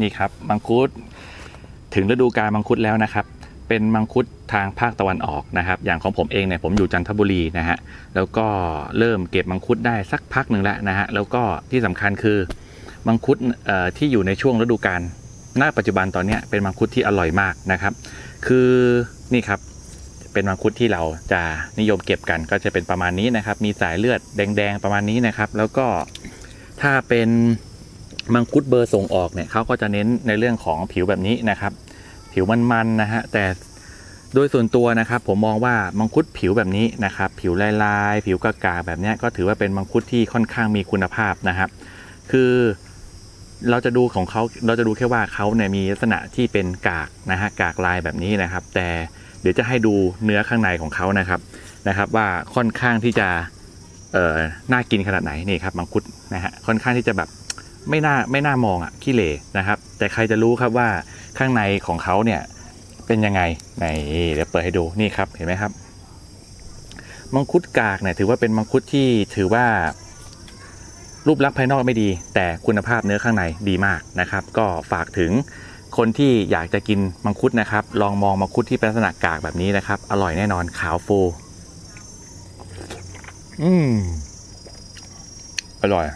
นี่ครับมังคุดถึงฤดูกาลมังคุดแล้วนะครับ เป็นมังคุดทางภาคตะวันออกนะครับ อย่างของผมเองเนี่ยผมอยู่จันทบุรีนะฮะแล้วก็เริ่มเก็บมังคุดได้สักพักหนึ่งแล้วนะฮะแล้วก็ที่สำคัญคือมังคุดที่อยู่ในช่วงฤดูกาลณปัจจุบันตอนนี้เป็นมังคุดที่อร่อยมากนะครับ คือนี่ครับเป็นมังคุดที่เราจะนิยมเก็บกันก็จะเป็นประมาณนี้นะครับ มีสายเลือดแดง ๆ ประมาณนี้นะครับ แล้วก็ถ้าเป็น มังคุดเบอร์ส่งออกเนี่ยเขาก็จะเน้นในเรื่องของผิวแบบนี้นะครับ ผิวมันๆนะฮะแต่โดยส่วนตัวนะครับ ผมมองว่ามังคุดผิวแบบนี้นะครับ ผิวลายๆ ผิวกากาแบบเนี้ยก็ถือว่าเป็นมังคุดที่ค่อนข้างมีคุณภาพนะครับ คือเราจะดูของเขาเราจะดูแค่ว่าเขาเนี่ยมีลักษณะที่เป็นกากนะฮะกากลายแบบนี้นะครับ แต่เดี๋ยวจะให้ดูเนื้อข้างในของเขานะครับนะครับ ว่าค่อนข้างที่จะเอ่อน่ากินขนาดไหนนี่ครับมังคุดนะฮะค่อนข้างที่จะแบบ ไม่น่าไม่น่ามองอะขี้เหร่นะครับ แต่ใครจะรู้ครับว่าข้างในของเขาเนี่ยเป็นยังไงไหนเดี๋ยวเปิดให้ดูนี่ครับเห็นไหมครับ มังคุดกากเนี่ยถือว่าเป็นมังคุดที่ถือว่า รูปลักษณ์ภายนอกไม่ดี แต่คุณภาพเนื้อข้างในดีมากนะครับ ก็ฝากถึงคนที่อยากจะกินมังคุดนะครับ ลองมองมังคุดที่เป็นลักษณะกากแบบนี้นะครับ อร่อยแน่นอนขาวฟูอืมอร่อย